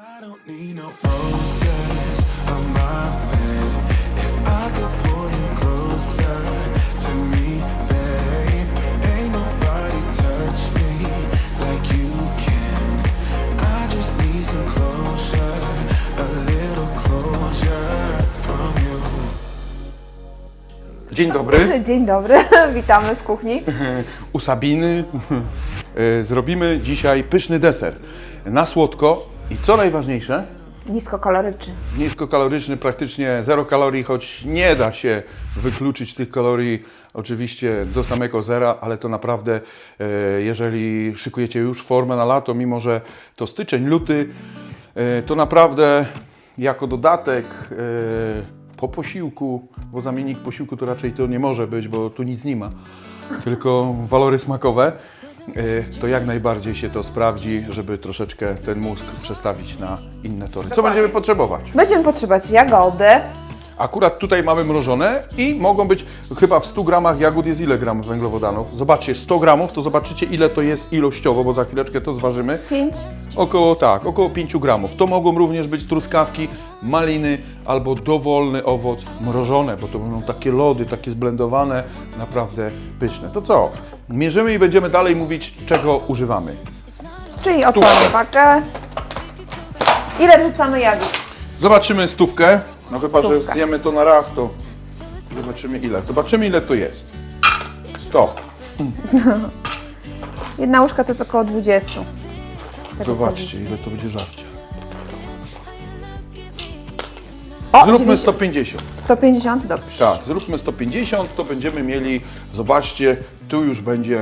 Dzień dobry. Dzień dobry, witamy z kuchni. U Sabiny e, zrobimy dzisiaj pyszny deser. Na słodko i co najważniejsze, Niskokaloryczny. niskokaloryczny, praktycznie zero kalorii, choć nie da się wykluczyć tych kalorii oczywiście do samego zera, ale to naprawdę, e, jeżeli szykujecie już formę na lato, mimo że to styczeń, luty, e, to naprawdę jako dodatek e, po posiłku, bo zamiennik posiłku to raczej to nie może być, bo tu nic nie ma, tylko walory smakowe, to jak najbardziej się to sprawdzi, żeby troszeczkę ten mózg przestawić na inne tory. Co będziemy potrzebować? Będziemy potrzebować jagody, Akurat tutaj mamy mrożone i mogą być, chyba w 100 gramach jagód jest ile gramów węglowodanów? Zobaczcie, 100 gramów, to zobaczycie ile to jest ilościowo, bo za chwileczkę to zważymy. 5. Około tak, około 5 gramów. To mogą również być truskawki, maliny albo dowolny owoc mrożone, bo to będą takie lody, takie zblendowane, naprawdę pyszne. To co? Mierzymy i będziemy dalej mówić, czego używamy. Czyli odkładamy pakę. Ile wrzucamy jagód? Zobaczymy stówkę. No chyba, że Stówkę. zjemy to na raz, to zobaczymy ile. Zobaczymy ile to jest. 100. Jedna łyżka to jest około 20. Z tego, co Zobaczcie ile to będzie żarcia. O, Zróbmy 90 150. 150, dobrze. Tak, zróbmy 150, to będziemy mieli, zobaczcie, tu już będzie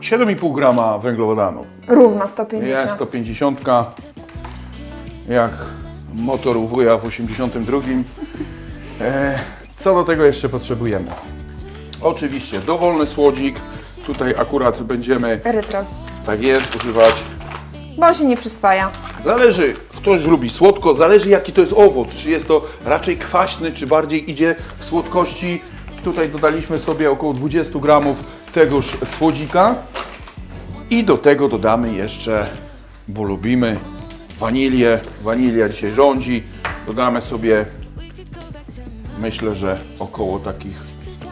7,5 grama węglowodanów. Równo 150. Jest 150, jak motor u wuja w 82. E, co do tego jeszcze potrzebujemy? Oczywiście dowolny słodzik. Tutaj akurat będziemy, Erytrol. tak jest, używać. Bo się nie przyswaja. Zależy, ktoś lubi słodko, zależy jaki to jest owoc. Czy jest to raczej kwaśny, czy bardziej idzie w słodkości. Tutaj dodaliśmy sobie około 20 gramów tegoż słodzika. I do tego dodamy jeszcze, bo lubimy, wanilię. Wanilia dzisiaj rządzi. Dodamy sobie, myślę, że około takich,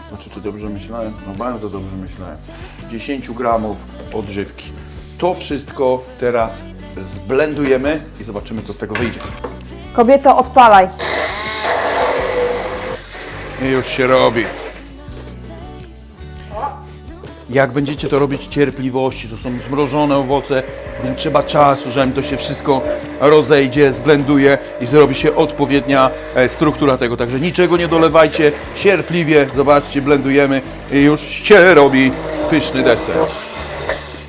znaczy czy dobrze myślałem? No bardzo dobrze myślałem. 10 gramów odżywki. To wszystko teraz zblendujemy i zobaczymy, co z tego wyjdzie. Kobieto, odpalaj. I już się robi. Jak będziecie to robić cierpliwości, to są zmrożone owoce, więc trzeba czasu, zanim to się wszystko rozejdzie, zblenduje i zrobi się odpowiednia e, struktura tego. Także niczego nie dolewajcie, cierpliwie, zobaczcie, blendujemy i już się robi pyszny deser.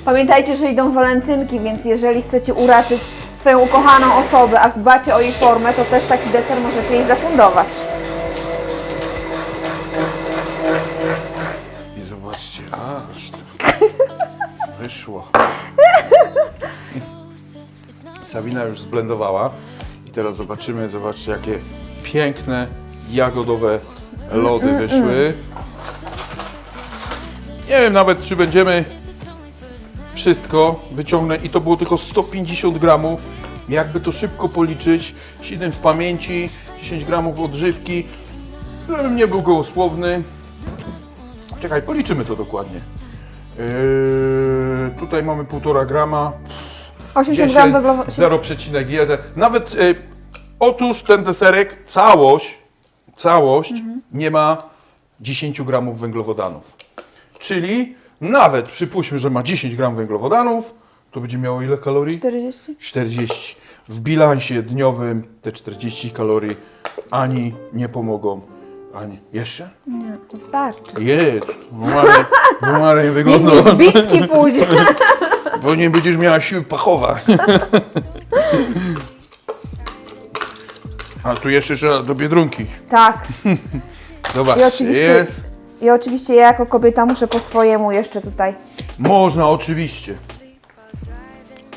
Pamiętajcie, że idą walentynki, więc jeżeli chcecie uraczyć swoją ukochaną osobę, a dbacie o jej formę, to też taki deser możecie jej zafundować. I zobaczcie, aż to wyszło. Sabina już zblendowała i teraz zobaczymy, zobaczcie jakie piękne jagodowe lody wyszły. Nie wiem nawet czy będziemy wszystko wyciągnę i to było tylko 150 gramów. Jakby to szybko policzyć, 7 w pamięci, 10 gramów odżywki, żebym nie był gołosłowny. Czekaj, policzymy to dokładnie. Yy, tutaj mamy 1,5 grama. 80 gram węglowodanów. 0,1. Nawet yy, otóż ten deserek, całość, całość nie ma 10 gramów węglowodanów. Czyli nawet przypuśćmy, że ma 10 gram węglowodanów, to będzie miało ile kalorii? 40? 40. W bilansie dniowym te 40 kalorii ani nie pomogą, ani jeszcze? Nie, wystarczy. Jest, Marek, Marek Niech mi w bitki pójdzie. bo nie będziesz miała siły pachować. A tu jeszcze trzeba do biedronki. tak. Zobacz, I oczywiście, jest. I oczywiście ja jako kobieta muszę po swojemu jeszcze tutaj, Można oczywiście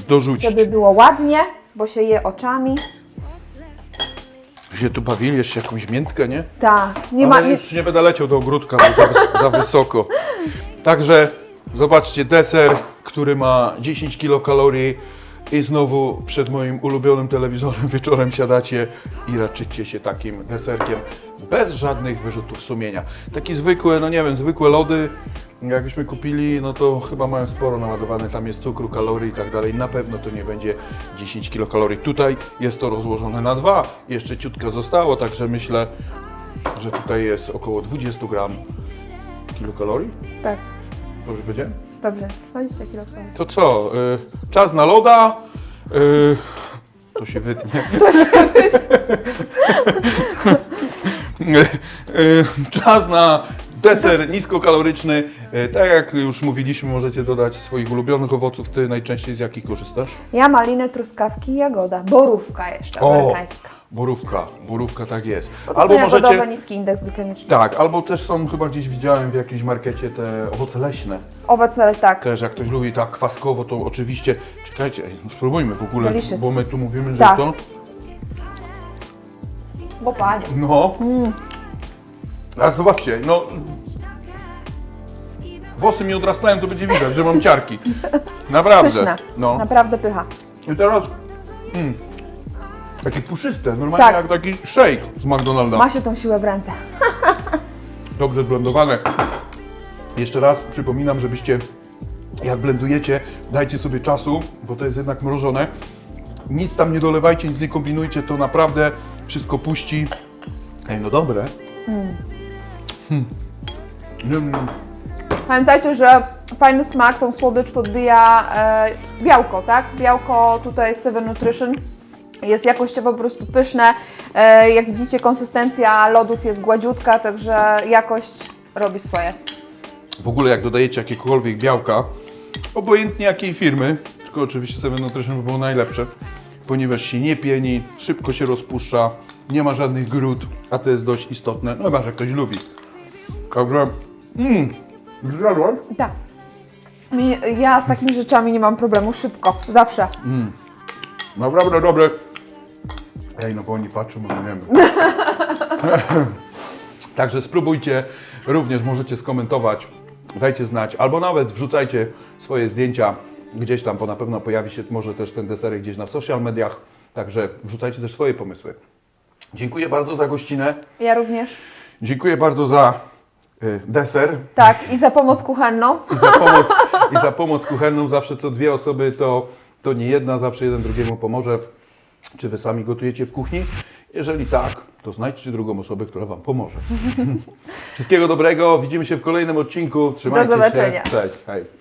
dorzucić. żeby było ładnie, bo się je oczami. Się tu bawili jeszcze jakąś miętkę, nie? Tak, nie Ale ma... Nie, już nie będę leciał do ogródka, bo za, wys- za wysoko. Także zobaczcie, deser, który ma 10 kilokalorii, I znowu przed moim ulubionym telewizorem wieczorem siadacie i raczycie się takim deserkiem bez żadnych wyrzutów sumienia. Taki zwykłe, no nie wiem, zwykłe lody, jakbyśmy kupili, no to chyba mają sporo naładowane, tam jest cukru, kalorii i tak dalej. Na pewno to nie będzie 10 kilokalorii. Tutaj jest to rozłożone na dwa, jeszcze ciutko zostało, także myślę, że tutaj jest około 20 gram kilokalorii. Tak, Dobrze powiedziałem? Dobrze. 20 kilo. To co? Y, czas na loda. Y, to się wytnie. Y, y, czas na deser niskokaloryczny. Y, tak jak już mówiliśmy, możecie dodać swoich ulubionych owoców. Ty najczęściej z jakich korzystasz? Ja malinę, truskawki i jagoda. Borówka jeszcze, amerykańska. Borówka. Borówka tak jest. Bo to są jagodowe, niski indeks glikemiczny. Tak, albo też są, chyba gdzieś widziałem w jakimś markecie te owoce leśne. Owoce, tak. Też jak ktoś lubi tak kwaskowo, to oczywiście. Czekajcie, no spróbujmy w ogóle, Delicious. bo my tu mówimy, że Tak. to. Bo panie. No. A zobaczcie, no. Włosy mi odrastają, to będzie widać, że mam ciarki. Naprawdę. Pyszne. No. Naprawdę pycha. I teraz. Mm, takie puszyste, normalnie Tak. jak taki shake z McDonalda. Ma się tą siłę w ręce. Dobrze zblendowane. Jeszcze raz przypominam, żebyście jak blendujecie, dajcie sobie czasu, bo to jest jednak mrożone. Nic tam nie dolewajcie, nic nie kombinujcie, to naprawdę wszystko puści. Ej, no dobre. Hmm. Mm. Pamiętajcie, że fajny smak, tą słodycz podbija e, białko, tak? Białko tutaj Seven Nutrition jest jakościowo po prostu pyszne. E, jak widzicie, konsystencja lodów jest gładziutka, także jakość robi swoje. W ogóle jak dodajecie jakiekolwiek białka, obojętnie jakiej firmy, tylko oczywiście Seven Nutrition by było najlepsze, ponieważ się nie pieni, szybko się rozpuszcza, nie ma żadnych grud, a to jest dość istotne, no chyba, że ktoś lubi. Także, mmm, zjadłaś? Tak. Ja z takimi rzeczami nie mam problemu, szybko, zawsze. Naprawdę dobre. Ej, no bo oni patrzą, bo nie wiemy. Także spróbujcie, również możecie skomentować, dajcie znać, albo nawet wrzucajcie swoje zdjęcia gdzieś tam, bo na pewno pojawi się może też ten deserek gdzieś na social mediach, także wrzucajcie też swoje pomysły. Dziękuję bardzo za gościnę, Ja również. dziękuję bardzo za y, deser Tak, i za pomoc kuchenną. i za pomoc, i za pomoc kuchenną. Zawsze co dwie osoby to, to nie jedna, zawsze jeden drugiemu pomoże. Czy Wy sami gotujecie w kuchni? Jeżeli tak, to znajdźcie drugą osobę, która Wam pomoże. Wszystkiego dobrego, widzimy się w kolejnym odcinku. Trzymajcie zobaczenia. się. Cześć. Hej.